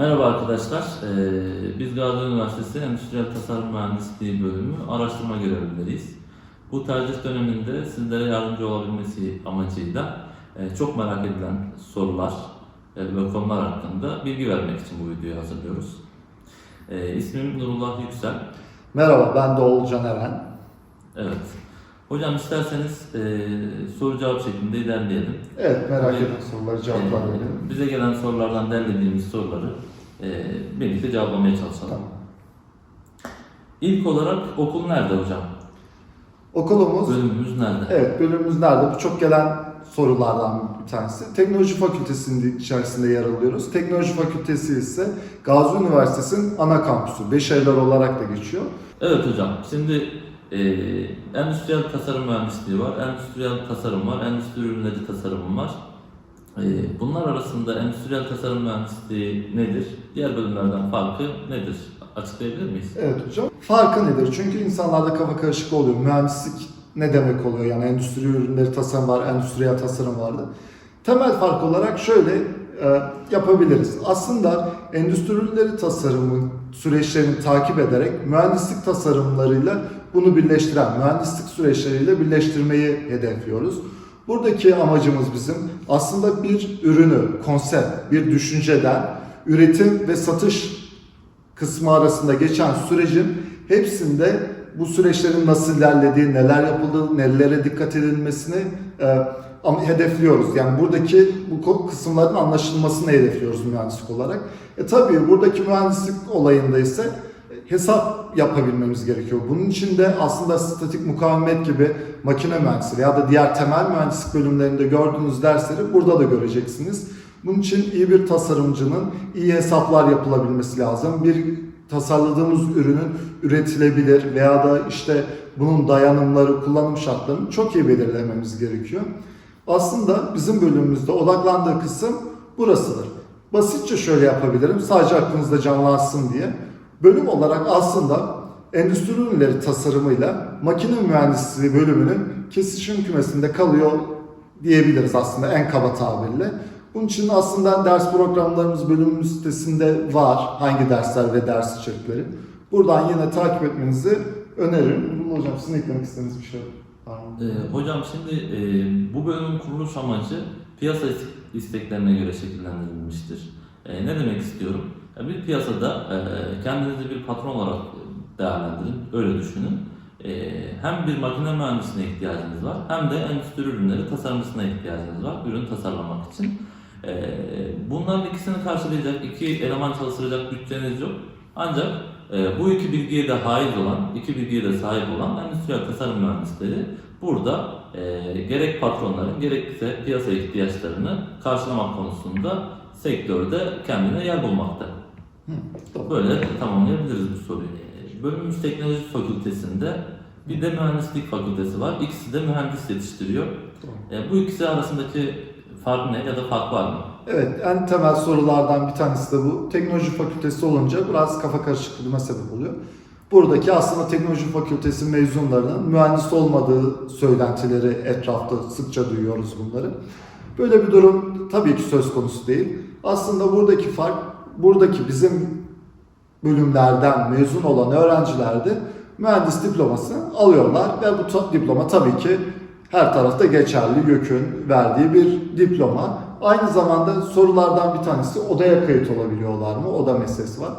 Merhaba arkadaşlar. Ee, Biz Gazi Üniversitesi Endüstriyel Tasarım Mühendisliği bölümü araştırma görevlileriyiz. Bu tercih döneminde sizlere yardımcı olabilmesi amacıyla e, çok merak edilen sorular e, ve konular hakkında bilgi vermek için bu videoyu hazırlıyoruz. E, İsmim Nurullah Yüksel. Merhaba, ben de Oğulcan Eren. Evet. Hocam isterseniz e, soru cevap şeklinde ilerleyelim. Evet, merak Tabii. eden soruları cevaplar Ee, verelim. Bize gelen sorulardan derlediğimiz soruları e, birlikte cevaplamaya çalışalım. Tamam. İlk olarak okul nerede hocam? Okulumuz, Bölümümüz nerede? evet bölümümüz nerede? Bu çok gelen sorulardan bir tanesi. Teknoloji Fakültesi'nin içerisinde yer alıyoruz. Teknoloji Fakültesi ise Gazi Üniversitesi'nin ana kampüsü. Beşevler olarak da geçiyor. Evet hocam. Şimdi e, endüstriyel tasarım mühendisliği var, endüstriyel tasarım var, endüstri ürünleri tasarımı var. E, bunlar arasında endüstriyel tasarım mühendisliği nedir? Diğer bölümlerden farkı nedir? Açıklayabilir miyiz? Evet hocam. Farkı nedir? Çünkü insanlarda kafa karışıklığı oluyor. Mühendislik ne demek oluyor? Yani endüstri ürünleri tasarım var, endüstriyel tasarım vardı. Temel fark olarak şöyle e, yapabiliriz. Aslında endüstri ürünleri tasarımı süreçlerini takip ederek mühendislik tasarımlarıyla bunu birleştiren, mühendislik süreçleriyle birleştirmeyi hedefliyoruz. Buradaki amacımız bizim aslında bir ürünü, konsept, bir düşünceden üretim ve satış kısmı arasında geçen sürecin hepsinde bu süreçlerin nasıl ilerlediği, neler yapıldığı, nelere dikkat edilmesini e, hedefliyoruz. Yani buradaki bu kısımların anlaşılmasını hedefliyoruz mühendislik olarak. E tabii buradaki mühendislik olayında ise hesap yapabilmemiz gerekiyor. Bunun için de aslında statik mukavemet gibi makine mühendisliği ya da diğer temel mühendislik bölümlerinde gördüğünüz dersleri burada da göreceksiniz. Bunun için iyi bir tasarımcının iyi hesaplar yapılabilmesi lazım. Bir tasarladığımız ürünün üretilebilir veya da işte bunun dayanımları, kullanım şartlarını çok iyi belirlememiz gerekiyor. Aslında bizim bölümümüzde odaklandığı kısım burasıdır. Basitçe şöyle yapabilirim, sadece aklınızda canlansın diye. Bölüm olarak aslında endüstri ürünleri tasarımıyla makine mühendisliği bölümünün kesişim kümesinde kalıyor diyebiliriz aslında en kaba tabirle. Bunun için aslında ders programlarımız bölümümüz sitesinde var. Hangi dersler ve ders içerikleri. Buradan yine takip etmenizi öneririm. Bunu hocam sizin eklemek istediğiniz bir şey var mı? E, hocam şimdi e, bu bölümün kuruluş amacı piyasa is- isteklerine göre şekillendirilmiştir. E, ne demek istiyorum? Bir piyasada e, kendinizi bir patron olarak değerlendirin, öyle düşünün. E, hem bir makine mühendisine ihtiyacınız var hem de endüstri ürünleri tasarımcısına ihtiyacınız var ürün tasarlamak için. E, bunların ikisini karşılayacak, iki eleman çalıştıracak bütçeniz yok. Ancak bu iki bilgiye de haiz olan, iki bilgiye de sahip olan endüstriyel tasarım mühendisleri burada gerek patronların gerekse piyasa ihtiyaçlarını karşılamak konusunda sektörde kendine yer bulmakta. Tamam. Böyle tamamlayabiliriz bu soruyu. Bölümümüz teknoloji fakültesinde bir de mühendislik fakültesi var. İkisi de mühendis yetiştiriyor. Tamam. E, bu ikisi arasındaki fark ne ya da fark var mı? Evet, en temel sorulardan bir tanesi de bu. Teknoloji fakültesi olunca biraz kafa karışıklığına sebep oluyor. Buradaki aslında teknoloji fakültesi mezunlarının mühendis olmadığı söylentileri etrafta sıkça duyuyoruz bunları. Böyle bir durum tabii ki söz konusu değil. Aslında buradaki fark, buradaki bizim bölümlerden mezun olan öğrenciler de mühendis diplomasını alıyorlar ve bu diploma tabii ki her tarafta geçerli YÖK'ün verdiği bir diploma. Aynı zamanda sorulardan bir tanesi odaya kayıt olabiliyorlar mı? Oda meselesi var.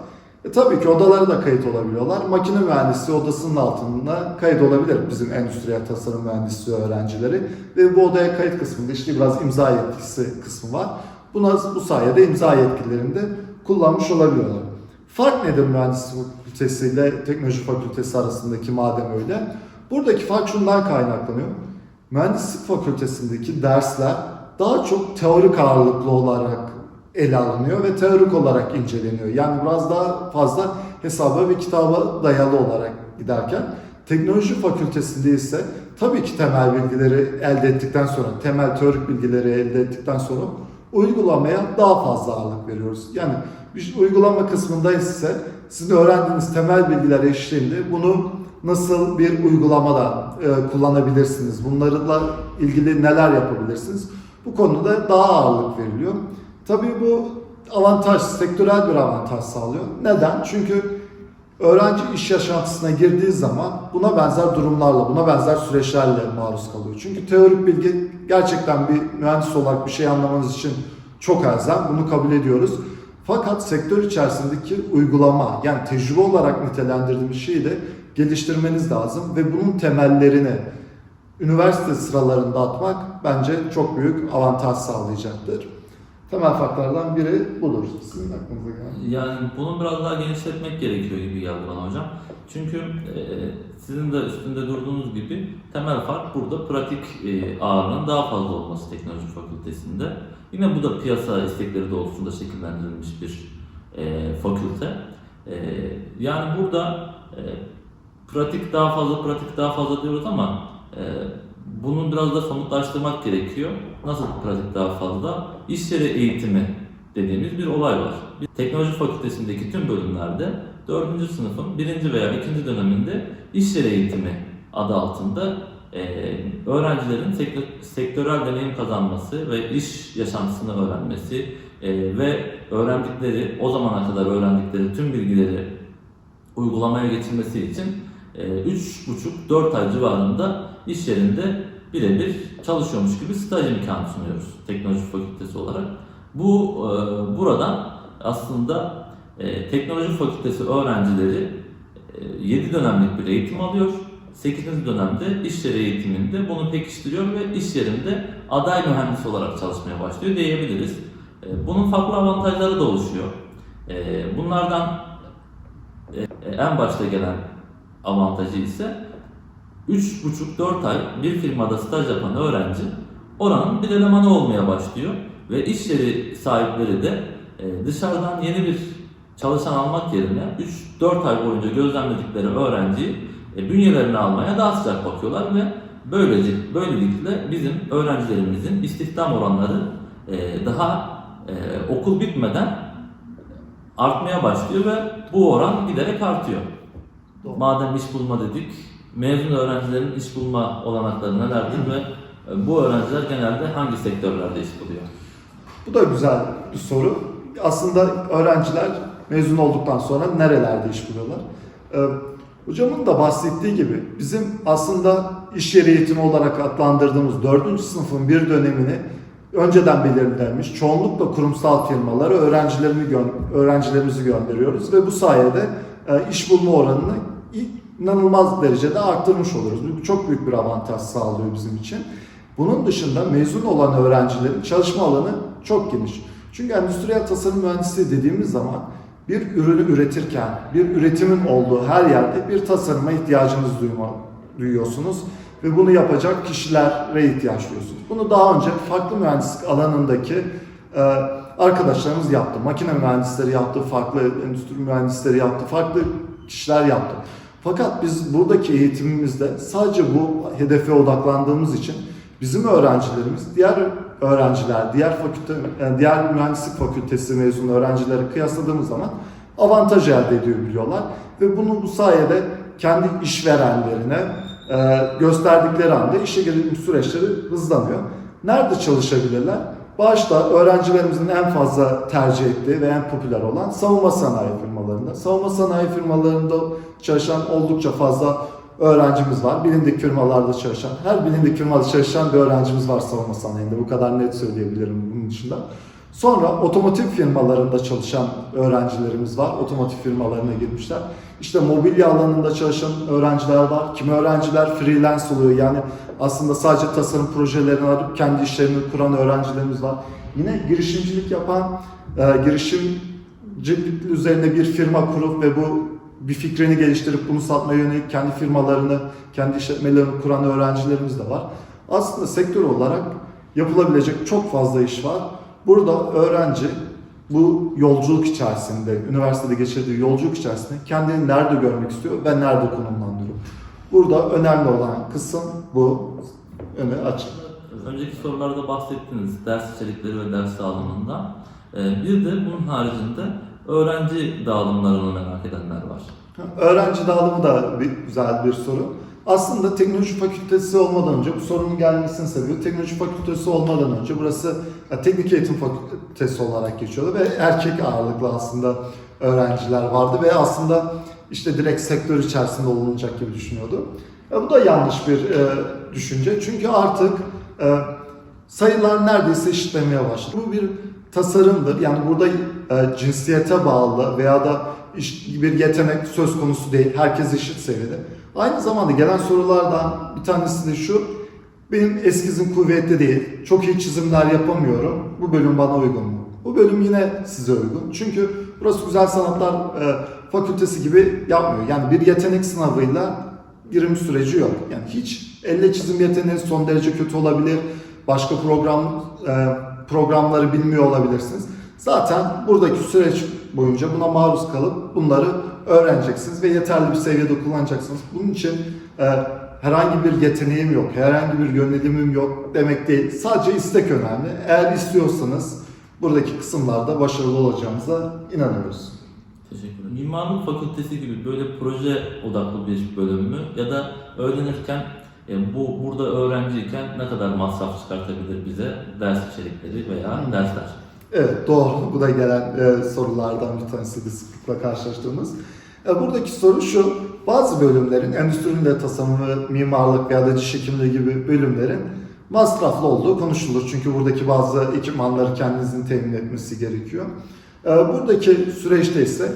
E tabii ki odalara da kayıt olabiliyorlar. Makine mühendisliği odasının altında kayıt olabilir bizim endüstriyel tasarım mühendisliği öğrencileri. Ve bu odaya kayıt kısmında işte biraz imza yetkisi kısmı var. Buna bu sayede imza yetkilerini de kullanmış olabiliyorlar. Fark nedir mühendislik fakültesi ile teknoloji fakültesi arasındaki madem öyle? Buradaki fark şundan kaynaklanıyor. Mühendislik fakültesindeki dersler daha çok teorik ağırlıklı olarak ele alınıyor ve teorik olarak inceleniyor. Yani biraz daha fazla hesaba ve kitaba dayalı olarak giderken teknoloji fakültesinde ise tabii ki temel bilgileri elde ettikten sonra, temel teorik bilgileri elde ettikten sonra uygulamaya daha fazla ağırlık veriyoruz. Yani bir uygulama kısmında ise sizin öğrendiğiniz temel bilgiler eşliğinde bunu nasıl bir uygulamada e, kullanabilirsiniz, bunlarla ilgili neler yapabilirsiniz bu konuda daha ağırlık veriliyor. Tabii bu avantaj, sektörel bir avantaj sağlıyor. Neden? Çünkü öğrenci iş yaşantısına girdiği zaman buna benzer durumlarla, buna benzer süreçlerle maruz kalıyor. Çünkü teorik bilgi gerçekten bir mühendis olarak bir şey anlamanız için çok elzem. Bunu kabul ediyoruz. Fakat sektör içerisindeki uygulama, yani tecrübe olarak nitelendirdiğimiz şeyi de geliştirmeniz lazım ve bunun temellerini üniversite sıralarında atmak bence çok büyük avantaj sağlayacaktır. Temel farklardan biri budur. Sizin aklınıza gelen. Yani bunu biraz daha genişletmek gerekiyor gibi geldi bana hocam. Çünkü e, sizin de üstünde durduğunuz gibi temel fark burada pratik e, ağırlığının daha fazla olması teknoloji fakültesinde. Yine bu da piyasa istekleri doğrultusunda şekillendirilmiş bir e, fakülte. E, yani burada e, pratik daha fazla, pratik daha fazla diyoruz ama e, bunu biraz da somutlaştırmak gerekiyor. Nasıl pratik daha fazla? İş yeri eğitimi dediğimiz bir olay var. Teknoloji fakültesindeki tüm bölümlerde 4. sınıfın 1. veya 2. döneminde iş yeri eğitimi adı altında e, öğrencilerin sektör- sektörel deneyim kazanması ve iş yaşantısını öğrenmesi e, ve öğrendikleri, o zamana kadar öğrendikleri tüm bilgileri uygulamaya geçirmesi için 3,5-4 ay civarında iş yerinde birebir çalışıyormuş gibi staj imkanı sunuyoruz teknoloji fakültesi olarak. Bu e, buradan aslında e, teknoloji fakültesi öğrencileri e, 7 dönemlik bir eğitim alıyor. 8. dönemde iş yeri eğitiminde bunu pekiştiriyor ve iş yerinde aday mühendis olarak çalışmaya başlıyor diyebiliriz. E, Bunun farklı avantajları da oluşuyor. E, Bunlardan e, en başta gelen avantajı ise 3,5-4 ay bir firmada staj yapan öğrenci oranın bir elemanı olmaya başlıyor ve iş yeri sahipleri de e, dışarıdan yeni bir çalışan almak yerine 3-4 ay boyunca gözlemledikleri öğrenciyi e, bünyelerine almaya daha sıcak bakıyorlar ve böylece böylelikle bizim öğrencilerimizin istihdam oranları e, daha okul bitmeden artmaya başlıyor ve bu oran giderek artıyor. Doğru. Madem iş bulma dedik, mezun öğrencilerin iş bulma olanakları nelerdir ve e, bu öğrenciler genelde hangi sektörlerde iş buluyor? Bu da güzel bir soru. Aslında öğrenciler mezun olduktan sonra nerelerde iş buluyorlar? Ee, hocamın da bahsettiği gibi bizim aslında iş yeri eğitimi olarak adlandırdığımız 4. sınıfın bir dönemini önceden belirlenmiş çoğunlukla kurumsal firmalara öğrencilerini öğrencilerimizi gönderiyoruz ve bu sayede e, iş bulma oranını inanılmaz derecede arttırmış oluruz. Bu çok büyük bir avantaj sağlıyor bizim için. Bunun dışında mezun olan öğrencilerin çalışma alanı çok geniş. Çünkü endüstriyel tasarım mühendisliği dediğimiz zaman bir ürünü üretirken, bir üretimin olduğu her yerde bir tasarıma ihtiyacınız duyma, duyuyorsunuz ve bunu yapacak kişilere ihtiyaç duyuyorsunuz. Bunu daha önce farklı mühendislik alanındaki e, arkadaşlarımız yaptı. Makine mühendisleri yaptı, farklı endüstri mühendisleri yaptı, farklı kişiler yaptı. Fakat biz buradaki eğitimimizde sadece bu hedefe odaklandığımız için bizim öğrencilerimiz diğer öğrenciler, diğer fakülte, diğer mühendislik fakültesi mezunu öğrencileri kıyasladığımız zaman avantaj elde edebiliyorlar ve bunu bu sayede kendi işverenlerine e, gösterdikleri anda işe girim süreçleri hızlanıyor. Nerede çalışabilirler? Başta öğrencilerimizin en fazla tercih ettiği ve en popüler olan savunma sanayi firmalarında. Savunma sanayi firmalarında çalışan oldukça fazla öğrencimiz var. Bilindik firmalarda çalışan, her bilindik firmada çalışan bir öğrencimiz var savunma sanayinde. Bu kadar net söyleyebilirim bunun dışında. Sonra otomotiv firmalarında çalışan öğrencilerimiz var. Otomotiv firmalarına girmişler. İşte mobilya alanında çalışan öğrenciler var. Kimi öğrenciler freelance oluyor. Yani aslında sadece tasarım projelerini alıp kendi işlerini kuran öğrencilerimiz var. Yine girişimcilik yapan, e, girişimcilik üzerine bir firma kurup ve bu bir fikrini geliştirip bunu satmaya yönelik kendi firmalarını, kendi işletmelerini kuran öğrencilerimiz de var. Aslında sektör olarak yapılabilecek çok fazla iş var. Burada öğrenci bu yolculuk içerisinde, üniversitede geçirdiği yolculuk içerisinde kendini nerede görmek istiyor ve nerede konumlandırıyor. Burada önemli olan kısım bu. Öne açık. Önceki sorularda bahsettiniz ders içerikleri ve ders dağılımında. E, Bir de bunun haricinde öğrenci dağılımlarını merak edenler var. Öğrenci dağılımı da bir güzel bir soru. Aslında teknoloji fakültesi olmadan önce, bu sorunun gelmesinin sebebi teknoloji fakültesi olmadan önce burası teknik eğitim fakültesi olarak geçiyordu ve erkek ağırlıklı aslında öğrenciler vardı ve aslında işte direkt sektör içerisinde olunacak gibi düşünüyordu. E, bu da yanlış bir e, düşünce çünkü artık e, sayılar neredeyse eşitlemeye başladı. Bu bir tasarımdır. Yani burada e, cinsiyete bağlı veya da bir yetenek söz konusu değil. Herkes eşit seviyede. Aynı zamanda gelen sorulardan bir tanesi de şu. Benim eskizim kuvvetli değil. Çok iyi çizimler yapamıyorum. Bu bölüm bana uygun mu? Bu bölüm yine size uygun. Çünkü burası Güzel Sanatlar e, Fakültesi gibi yapmıyor. Yani bir yetenek sınavıyla girim süreci yok. Yani hiç elle çizim yeteneği son derece kötü olabilir. Başka program e, programları bilmiyor olabilirsiniz. Zaten buradaki süreç boyunca buna maruz kalıp bunları öğreneceksiniz ve yeterli bir seviyede kullanacaksınız. Bunun için e, herhangi bir yeteneğim yok, herhangi bir yönelimim yok demek değil. Sadece istek önemli. Eğer istiyorsanız buradaki kısımlarda başarılı olacağımıza inanıyoruz. Teşekkür ederim. Mimarlık fakültesi gibi böyle proje odaklı bir bölüm mü ya da öğrenirken e, bu burada öğrenciyken ne kadar masraf çıkartabilir bize ders içerikleri veya Hı. dersler? Evet doğru. Bu da gelen e, sorulardan bir tanesiydi sıklıkla karşılaştığımız. E, buradaki soru şu. Bazı bölümlerin, endüstri ürünleri tasarımı, mimarlık veya da diş hekimliği gibi bölümlerin masraflı olduğu konuşulur. Çünkü buradaki bazı ekipmanları kendinizin temin etmesi gerekiyor. E, buradaki süreçte ise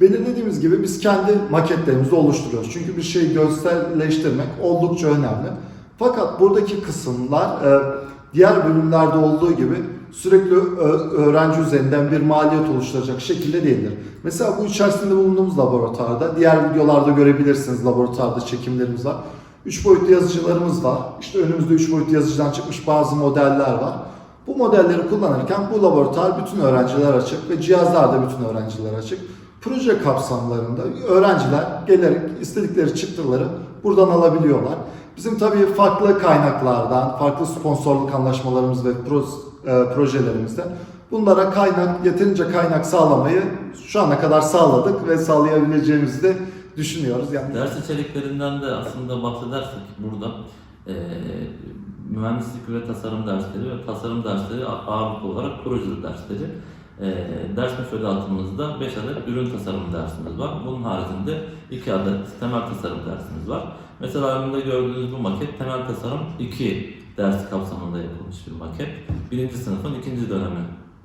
belirlediğimiz gibi biz kendi maketlerimizi oluşturuyoruz. Çünkü bir şeyi görselleştirmek oldukça önemli. Fakat buradaki kısımlar e, diğer bölümlerde olduğu gibi sürekli öğrenci üzerinden bir maliyet oluşturacak şekilde değildir. Mesela bu içerisinde bulunduğumuz laboratuvarda, diğer videolarda görebilirsiniz laboratuvarda çekimlerimiz var. 3 boyutlu yazıcılarımız var. İşte önümüzde 3 boyutlu yazıcıdan çıkmış bazı modeller var. Bu modelleri kullanırken bu laboratuvar bütün öğrenciler açık ve cihazlar da bütün öğrenciler açık. Proje kapsamlarında öğrenciler gelerek istedikleri çıktıları buradan alabiliyorlar. Bizim tabii farklı kaynaklardan, farklı sponsorluk anlaşmalarımız ve e, projelerimizde bunlara kaynak, yeterince kaynak sağlamayı şu ana kadar sağladık ve sağlayabileceğimizi de düşünüyoruz. Yani Ders içeriklerinden de aslında bahsedersek burada e, mühendislik ve tasarım dersleri ve tasarım dersleri ağırlıklı olarak proje dersleri. E, ders müfredatımızda 5 adet ürün tasarımı dersimiz var. Bunun haricinde 2 adet temel tasarım dersimiz var. Mesela önümde gördüğünüz bu maket temel tasarım 2 ders kapsamında yapılmış bir maket. Birinci sınıfın ikinci dönemi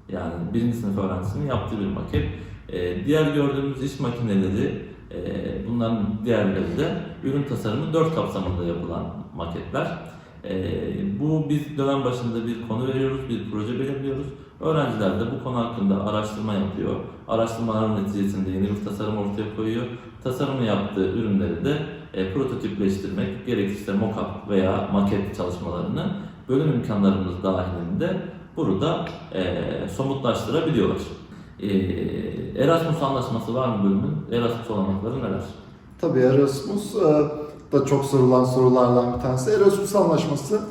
yani birinci sınıf öğrencisinin yaptığı bir maket. E, diğer gördüğümüz iş makineleri e, bunların diğerleri de ürün tasarımı 4 kapsamında yapılan maketler. E, bu biz dönem başında bir konu veriyoruz, bir proje belirliyoruz. Öğrenciler de bu konu hakkında araştırma yapıyor. Araştırmaların neticesinde yeni bir tasarım ortaya koyuyor. Tasarımı yaptığı ürünleri de e, prototipleştirmek, gerekirse mock-up veya maket çalışmalarını bölüm imkanlarımız dahilinde burada e, somutlaştırabiliyorlar. E, Erasmus anlaşması var mı bölümün? Erasmus olanakları neler? Tabii Erasmus e, da çok sorulan sorulardan bir tanesi. Erasmus anlaşması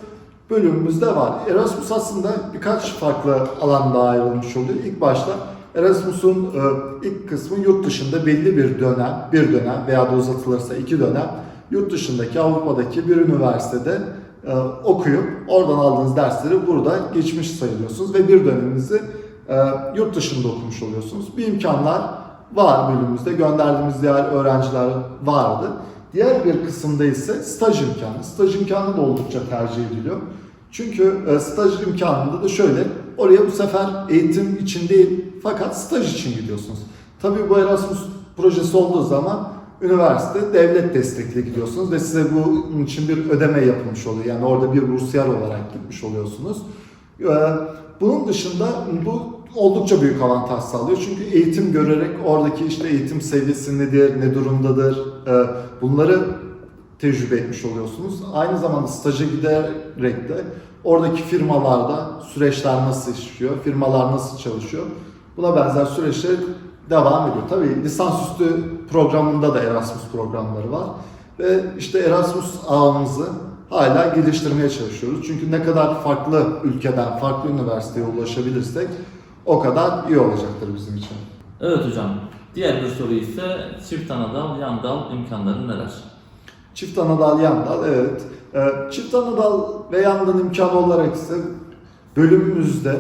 bölümümüzde var. Erasmus aslında birkaç farklı alanda ayrılmış oluyor. İlk başta Erasmus'un e, ilk kısmı yurt dışında belli bir dönem, bir dönem veya da uzatılırsa iki dönem yurt dışındaki Avrupa'daki bir üniversitede e, okuyup oradan aldığınız dersleri burada geçmiş sayılıyorsunuz ve bir döneminizi e, yurt dışında okumuş oluyorsunuz. Bu imkanlar var bölümümüzde. Gönderdiğimiz diğer öğrenciler vardı. Diğer bir kısımda ise staj imkanı. Staj imkanı da oldukça tercih ediliyor. Çünkü e, staj imkanında da şöyle, oraya bu sefer eğitim için değil fakat staj için gidiyorsunuz. Tabii bu Erasmus projesi olduğu zaman üniversite devlet destekli gidiyorsunuz ve size bunun için bir ödeme yapılmış oluyor. Yani orada bir bursiyer olarak gitmiş oluyorsunuz. Ee, Bunun dışında bu oldukça büyük avantaj sağlıyor. Çünkü eğitim görerek oradaki işte eğitim seviyesi nedir, ne durumdadır e, bunları tecrübe etmiş oluyorsunuz. Aynı zamanda staja giderek de oradaki firmalarda süreçler nasıl işliyor, firmalar nasıl çalışıyor buna benzer süreçler devam ediyor. Tabii lisansüstü programında da Erasmus programları var. Ve işte Erasmus ağımızı hala geliştirmeye çalışıyoruz. Çünkü ne kadar farklı ülkeden, farklı üniversiteye ulaşabilirsek o kadar iyi olacaktır bizim için. Evet hocam. Diğer bir soru ise çift ana dal, yan dal imkanları neler? Çift anadal, yan dal, evet. Ee, çift anadal ve yan dal imkanı olarak ise bölümümüzde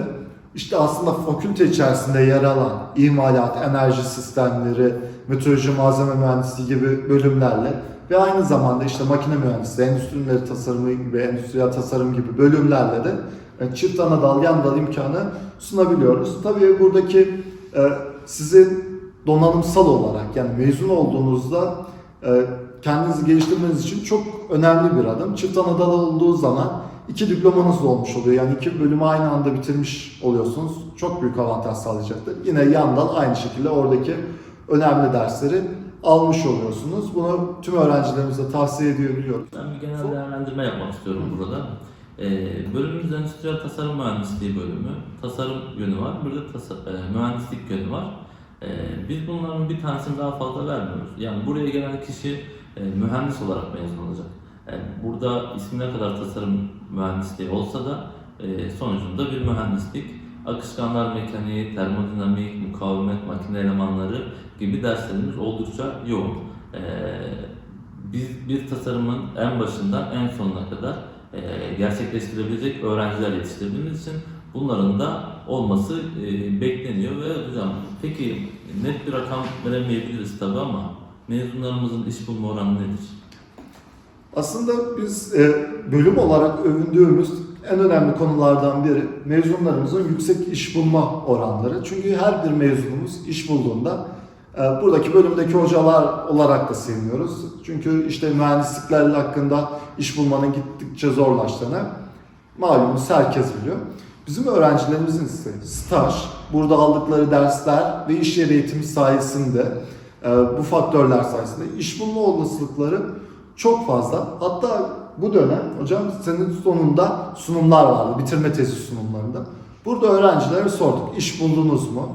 işte aslında fakülte içerisinde yer alan imalat, enerji sistemleri, meteoroloji, malzeme mühendisliği gibi bölümlerle ve aynı zamanda işte makine mühendisliği, endüstri ürünleri tasarımı gibi, endüstriyel tasarım gibi bölümlerle de e, çift ana dal, yan dal imkanı sunabiliyoruz. Tabii buradaki e, sizin donanımsal olarak yani mezun olduğunuzda e, kendinizi geliştirmeniz için çok önemli bir adım. Çift ana dal olduğu zaman iki diplomanız da olmuş oluyor. Yani iki bölümü aynı anda bitirmiş oluyorsunuz. Çok büyük avantaj sağlayacaktır. Yine yan dal aynı şekilde oradaki önemli dersleri almış oluyorsunuz. Bunu tüm öğrencilerimize tavsiye ediyor biliyorum. Ben bir genel değerlendirme yapmak istiyorum burada. Ee, bölümümüz Endüstriyel Tasarım Mühendisliği bölümü. Tasarım yönü var, bir de tasa- e, mühendislik yönü var. Ee, biz bunların bir tanesini daha fazla vermiyoruz. Yani buraya gelen kişi e, mühendis olarak mezun olacak. Yani burada ismi ne kadar tasarım mühendisliği olsa da e, sonucunda bir mühendislik. Akışkanlar mekaniği, termodinamik, mukavemet, makine elemanları gibi derslerimiz oldukça yoğun. Ee, biz bir tasarımın en başından en sonuna kadar e, gerçekleştirebilecek öğrenciler yetiştirdiğimiz için bunların da olması e, bekleniyor ve hocam peki net bir rakam veremeyebiliriz tabi ama mezunlarımızın iş bulma oranı nedir? Aslında biz e, bölüm olarak övündüğümüz en önemli konulardan biri mezunlarımızın yüksek iş bulma oranları. Çünkü her bir mezunumuz iş bulduğunda e, buradaki bölümdeki hocalar olarak da seviniyoruz. Çünkü işte mühendisliklerle hakkında iş bulmanın gittikçe zorlaştığını malumunuz herkes biliyor. Bizim öğrencilerimizin ise staj, burada aldıkları dersler ve iş yeri eğitimi sayesinde e, bu faktörler sayesinde iş bulma olasılıkları çok fazla. Hatta bu dönem hocam senin sonunda sunumlar vardı. Bitirme tezi sunumlarında. Burada öğrencilere sorduk. İş buldunuz mu?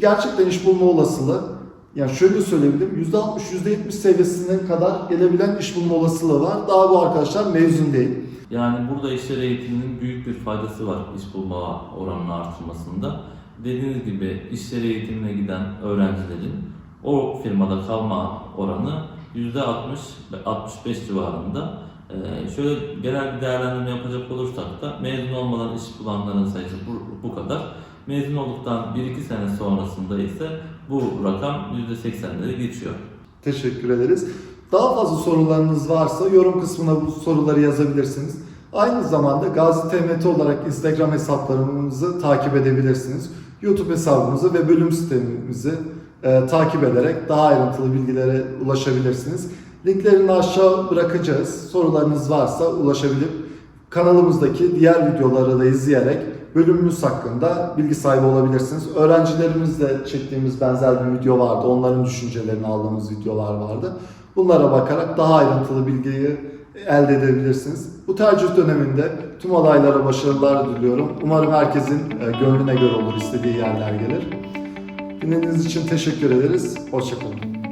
Gerçekten iş bulma olasılığı yani şöyle söyleyebilirim. %60, %70 seviyesine kadar gelebilen iş bulma olasılığı var. Daha bu arkadaşlar mezun değil. Yani burada iş yeri eğitiminin büyük bir faydası var iş bulma oranını artırmasında. Dediğiniz gibi iş yeri eğitimine giden öğrencilerin o firmada kalma oranı %60 ve 65 civarında. Ee, şöyle genel bir değerlendirme yapacak olursak da mezun olmadan iş bulanların sayısı bu, bu kadar. Mezun olduktan 1-2 sene sonrasında ise bu rakam %80'leri geçiyor. Teşekkür ederiz. Daha fazla sorularınız varsa yorum kısmına bu soruları yazabilirsiniz. Aynı zamanda Gazi TMT olarak Instagram hesaplarımızı takip edebilirsiniz. YouTube hesabımızı ve bölüm sistemimizi e, takip ederek daha ayrıntılı bilgilere ulaşabilirsiniz. Linklerini aşağı bırakacağız. Sorularınız varsa ulaşabilip kanalımızdaki diğer videoları da izleyerek bölümümüz hakkında bilgi sahibi olabilirsiniz. Öğrencilerimizle çektiğimiz benzer bir video vardı. Onların düşüncelerini aldığımız videolar vardı. Bunlara bakarak daha ayrıntılı bilgiyi elde edebilirsiniz. Bu tercih döneminde tüm adaylara başarılar diliyorum. Umarım herkesin e, gönlüne göre olur, istediği yerler gelir. Dinlediğiniz için teşekkür ederiz. Hoşçakalın.